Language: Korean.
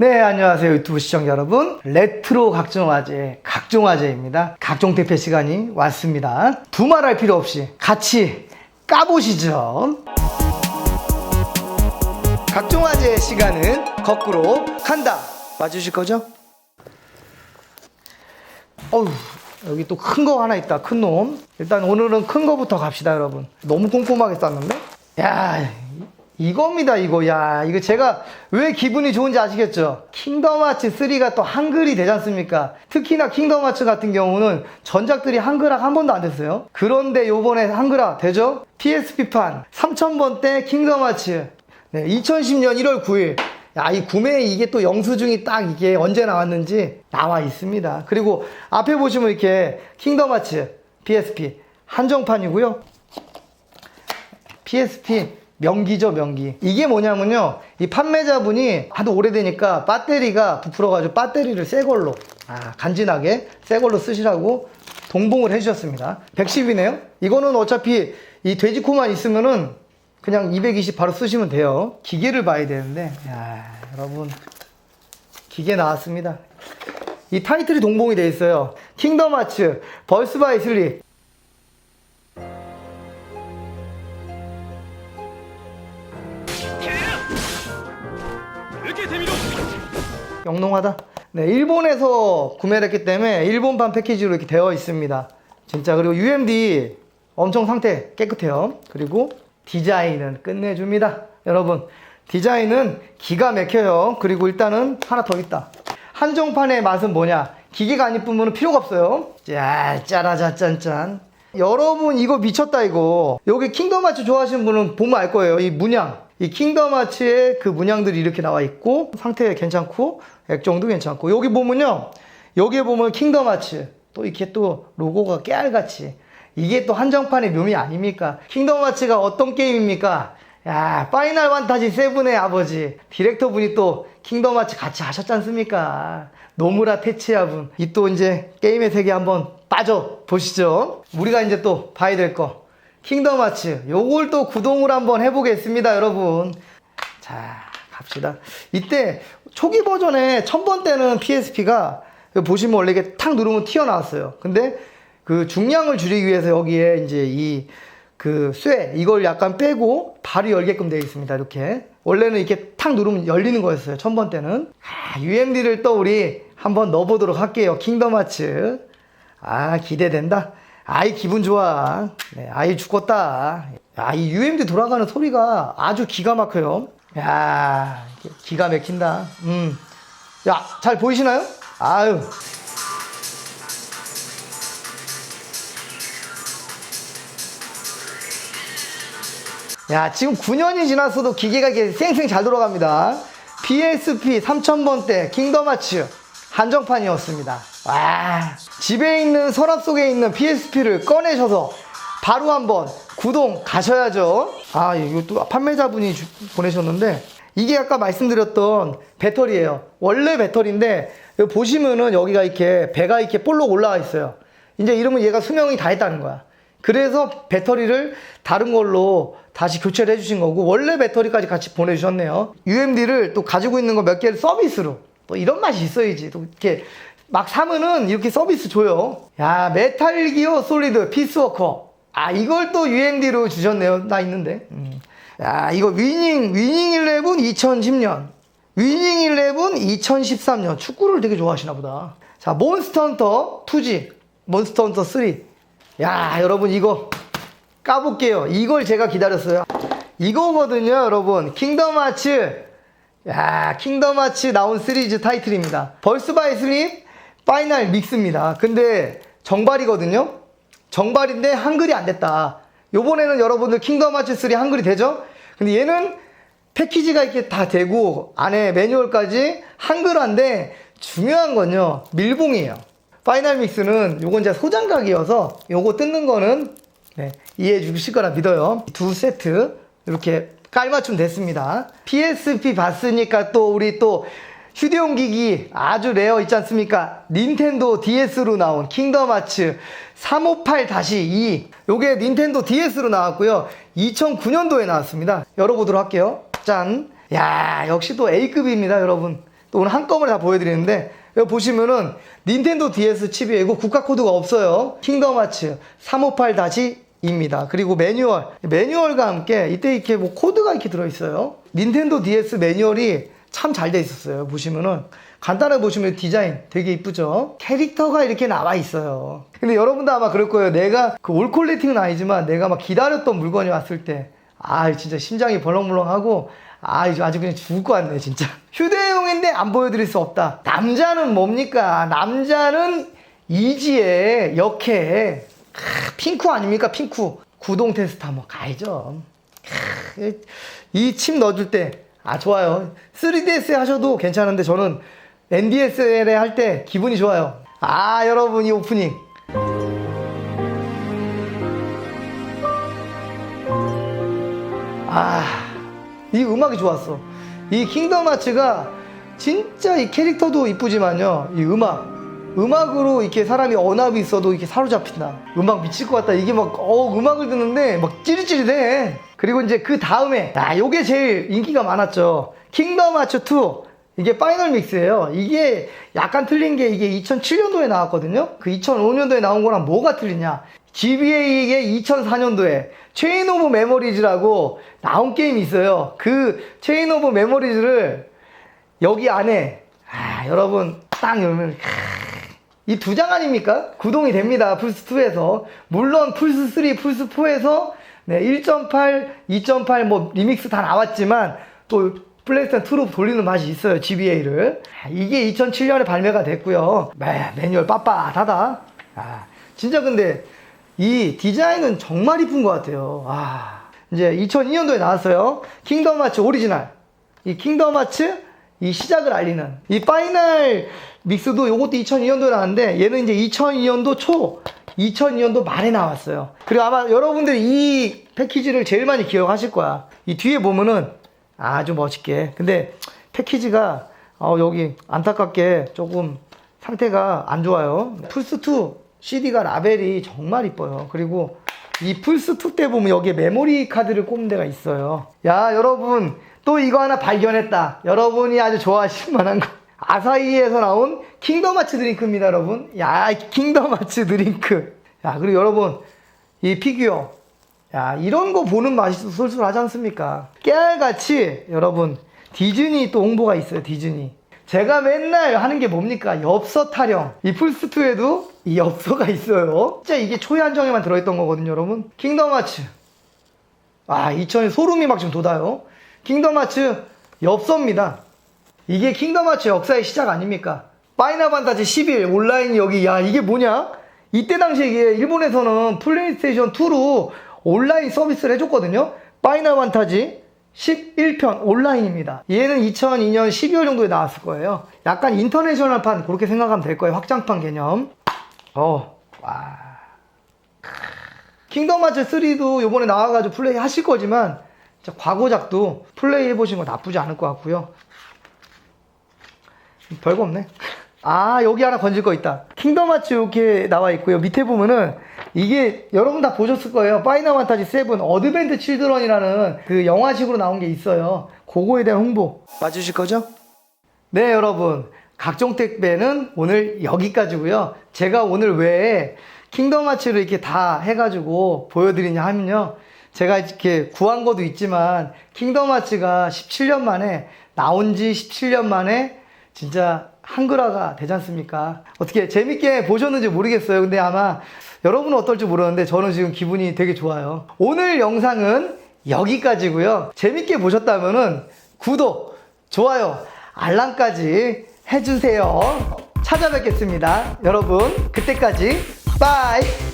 네, 안녕하세요. 유튜브 시청자 여러분. 레트로 각종 화제, 각종 화제입니다. 각종 대표 시간이 왔습니다. 두말할 필요 없이 같이 까보시죠. 각종 화제 시간은 거꾸로 간다. 봐주실 거죠? 어휴, 여기 또 큰 거 하나 있다. 큰 놈. 일단 오늘은 큰 거부터 갑시다, 여러분. 너무 꼼꼼하게 쌌는데? 야, 이겁니다, 이거. 야, 이거 제가 왜 기분이 좋은지 아시겠죠? 킹덤 하츠 3가 또 한글이 되지 않습니까? 특히나 킹덤 하츠 같은 경우는 전작들이 한글화 한 번도 안 됐어요. 그런데 요번에 한글화 되죠? PSP판 3000번대 킹덤 하츠. 네, 2010년 1월 9일. 야, 이 구매 이게 또 영수증이 딱 이게 언제 나왔는지 나와 있습니다. 그리고 앞에 보시면 이렇게 킹덤 하츠 PSP 한정판이고요. PSP 명기죠 명기. 이게 뭐냐면요 이 판매자분이 하도 오래되니까 배터리가 부풀어가지고 배터리를 새 걸로 아 간지나게 새 걸로 쓰시라고 동봉을 해주셨습니다. 110이네요? 이거는 어차피 이 돼지코만 있으면은 그냥 220 바로 쓰시면 돼요. 기계를 봐야 되는데. 야 여러분. 기계 나왔습니다. 이 타이틀이 동봉이 돼 있어요. 킹덤 하츠 벌스 바이 슬립 영롱하다. 네, 일본에서 구매를 했기 때문에 일본판 패키지로 이렇게 되어 있습니다. 진짜 그리고 UMD 엄청 상태 깨끗해요. 그리고 디자인은 끝내줍니다. 여러분 디자인은 기가 막혀요. 그리고 일단은 하나 더 있다. 한정판의 맛은 뭐냐? 기계가 안 이쁘면 필요가 없어요. 자, 짜라자 짠짠. 여러분 이거 미쳤다 이거. 여기 킹덤 하츠 좋아하시는 분은 보면 알 거예요. 이 문양. 이 킹덤 하츠의 그 문양들이 이렇게 나와 있고 상태 괜찮고 액정도 괜찮고 여기 보면요. 여기에 보면 킹덤 하츠 또 이렇게 또 로고가 깨알같이 이게 또 한정판의 묘미 아닙니까? 킹덤 하츠가 어떤 게임입니까? 야, 파이널 판타지 7의 아버지 디렉터 분이 또 킹덤 하츠 같이 하셨지 않습니까? 노무라 테치야 분. 이 또 이제 게임의 세계 한번 빠져 보시죠. 우리가 이제 또 봐야 될 거. 킹덤 하츠. 요걸 또 구동을 한번 해보겠습니다, 여러분. 자, 갑시다. 이때 초기 버전에 1000번 때는 PSP가 보시면 원래 이게 탁 누르면 튀어나왔어요. 근데 그 중량을 줄이기 위해서 여기에 이제 이 그 쇠, 이걸 약간 빼고 바로 열게끔 되어 있습니다. 이렇게. 원래는 이렇게 탁 누르면 열리는 거였어요. 1000번 때는. 아, UMD를 또 우리 한번 넣어보도록 할게요. 킹덤 하츠. 아, 기대된다. 아이, 기분 좋아. 네, 아이, 죽었다. 야, 이 UMD 돌아가는 소리가 아주 기가 막혀요. 야, 기가 막힌다. 음. 야, 잘 보이시나요? 아유. 야, 지금 9년이 지났어도 기계가 이렇게 쌩쌩 잘 돌아갑니다. PSP 3000번대 킹덤 하츠 한정판이었습니다. 와, 집에 있는 서랍 속에 있는 PSP를 꺼내셔서 바로 한번 구동 가셔야죠. 아, 이거 또 판매자분이 주- 보내셨는데 이게 아까 말씀드렸던 배터리예요. 원래 배터리인데 여기 보시면은 여기가 이렇게 배가 이렇게 볼록 올라와 있어요. 이제 이러면 얘가 수명이 다 했다는 거야. 그래서 배터리를 다른 걸로 다시 교체를 해주신 거고 원래 배터리까지 같이 보내주셨네요. UMD를 또 가지고 있는 거 몇 개를 서비스로 또 이런 맛이 있어야지. 또 이렇게 막 사면은 이렇게 서비스 줘요. 야 메탈 기어 솔리드 피스워커. 아 이걸 또 UMD로 주셨네요. 나 있는데. 음. 야 이거 위닝 위닝 11 2010년. 위닝 11 2013년 축구를 되게 좋아하시나 보다. 자 몬스터 헌터 2G 몬스터 헌터 3. 야 여러분 이거 까볼게요. 이걸 제가 기다렸어요. 이거거든요, 여러분. 킹덤 하츠. 야, 킹덤 하츠 나온 시리즈 타이틀입니다. 벌스 바이 슬립 파이널 믹스입니다. 근데 정발이거든요. 정발인데 한글이 안 됐다. 요번에는 여러분들 킹덤 하츠 3 한글이 되죠? 근데 얘는 패키지가 이렇게 다 되고 안에 매뉴얼까지 한글화인데 중요한 건요. 밀봉이에요. 파이널 믹스는 요건 제가 소장각이어서 요거 뜯는 거는 네, 이해해 주실 거라 믿어요. 두 세트 이렇게 깔맞춤 됐습니다. PSP 봤으니까 또 우리 또 휴대용 기기 아주 레어 있지 않습니까? 닌텐도 DS로 나온 킹덤 하츠 358-2 요게 닌텐도 DS로 나왔고요. 2009년도에 나왔습니다. 열어보도록 할게요. 짠. 야, 역시 또 A급입니다, 여러분. 또 오늘 한꺼번에 다 보여드리는데 여기 보시면은 닌텐도 DS 칩이에요. 국가 코드가 없어요. 킹덤 하츠 358-2입니다. 그리고 매뉴얼. 매뉴얼과 함께 이때 이렇게 뭐 코드가 이렇게 들어있어요. 닌텐도 DS 매뉴얼이 참 잘 돼 있었어요. 보시면은 간단하게 보시면 디자인 되게 이쁘죠? 캐릭터가 이렇게 나와 있어요. 근데 여러분도 아마 그럴 거예요. 내가 그 올퀄리팅은 아니지만 내가 막 기다렸던 물건이 왔을 때 아, 진짜 심장이 벌렁벌렁하고 아, 이제 아주 그냥 죽을 것 같네, 진짜. 휴대용인데 안 보여드릴 수 없다. 남자는 뭡니까? 남자는 이지에 역해. 핑크 아닙니까? 핑크. 구동 테스트 한번 가야죠. 이칩 넣어줄 때, 아, 좋아요. 3DS에 하셔도 괜찮은데 저는 NDSL에 할 때 기분이 좋아요. 아, 여러분, 이 오프닝. 아, 이 음악이 좋았어. 이 킹덤 하츠가 진짜 이 캐릭터도 이쁘지만요. 이 음악. 음악으로 이렇게 사람이 언압이 있어도 이렇게 사로잡힌다. 음악 미칠 것 같다. 이게 막, 어, 음악을 듣는데 막 찌릿찌릿해. 그리고 이제 그 다음에, 아, 요게 제일 인기가 많았죠. 킹덤 하츠 2. 이게 파이널 믹스예요. 이게 약간 틀린 게 이게 2007년도에 나왔거든요. 그 2005년도에 나온 거랑 뭐가 틀리냐? GBA의 2004년도에 체인 오브 메모리즈라고 나온 게임이 있어요. 그 체인 오브 메모리즈를 여기 안에 아, 여러분 딱 열면 이 두 장 아닙니까? 구동이 됩니다. 플스2에서. 물론 플스3, 플스4에서 네, 1.8, 2.8 뭐 리믹스 다 나왔지만 또 플레이스테이션 2로 돌리는 맛이 있어요. GBA를. 이게 2007년에 발매가 됐고요. 매, 매뉴얼 빳빳하다. 아, 진짜 근데 이 디자인은 정말 이쁜 것 같아요. 아, 이제 2002년도에 나왔어요. 킹덤 하츠 오리지널. 이 킹덤 하츠 이 시작을 알리는 이 파이널 믹스도 요것도 2002년도에 나왔는데 얘는 이제 2002년도 초 2002년도 말에 나왔어요. 그리고 아마 여러분들이 이 패키지를 제일 많이 기억하실 거야. 이 뒤에 보면은 아주 멋있게. 근데 패키지가 어, 여기 안타깝게 조금 상태가 안 좋아요. 플스2 CD가 라벨이 정말 이뻐요. 그리고 이 플스2 때 보면 여기에 메모리 카드를 꼽는 데가 있어요. 야, 여러분, 또 이거 하나 발견했다. 여러분이 아주 좋아하실 만한 거. 아사히에서 나온 킹덤 하츠 드링크입니다, 여러분. 야, 킹덤 하츠 드링크. 야, 그리고 여러분, 이 피규어. 야, 이런 거 보는 맛이 쏠쏠하지 않습니까? 깨알같이, 여러분, 디즈니 또 홍보가 있어요, 디즈니. 제가 맨날 하는 게 뭡니까? 엽서 타령. 이 플스2에도 이 엽서가 있어요. 진짜 이게 초회 한정에만 들어있던 거거든요, 여러분. 킹덤 하츠. 아, 2000년 소름이 막 좀 돋아요. 킹덤 하츠 엽서입니다. 이게 킹덤 하츠 역사의 시작 아닙니까? 파이널 판타지 11 온라인 여기 야 이게 뭐냐? 이때 당시에 이게 일본에서는 플레이스테이션 2로 온라인 서비스를 해줬거든요. 파이널 판타지 11편 온라인입니다. 얘는 2002년 12월 정도에 나왔을 거예요. 약간 인터내셔널판 그렇게 생각하면 될 거예요. 확장판 개념. 어, 와. 킹덤 하츠 3도 요번에 나와가지고 플레이 하실 거지만 과거작도 플레이 해보신 거 나쁘지 않을 것 같고요. 별거 없네. 아, 여기 하나 건질 거 있다. 킹덤 하츠 이렇게 나와 있고요. 밑에 보면은 이게 여러분 다 보셨을 거예요. 파이널 판타지 7 어드벤트 칠드런이라는 그 영화식으로 나온 게 있어요. 그거에 대한 홍보 봐주실 거죠? 네, 여러분. 각종 택배는 오늘 여기까지고요. 제가 오늘 왜 킹덤 하츠를 이렇게 다 해가지고 보여드리냐 하면요. 제가 이렇게 구한 것도 있지만 킹덤 하츠가 17년 만에 나온 지 17년 만에 진짜 한글화가 되지 않습니까? 어떻게 재밌게 보셨는지 모르겠어요. 근데 아마 여러분은 어떨지 모르는데 저는 지금 기분이 되게 좋아요. 오늘 영상은 여기까지고요. 재밌게 보셨다면은 구독, 좋아요, 알람까지 해주세요. 찾아뵙겠습니다. 여러분, 그때까지 빠이!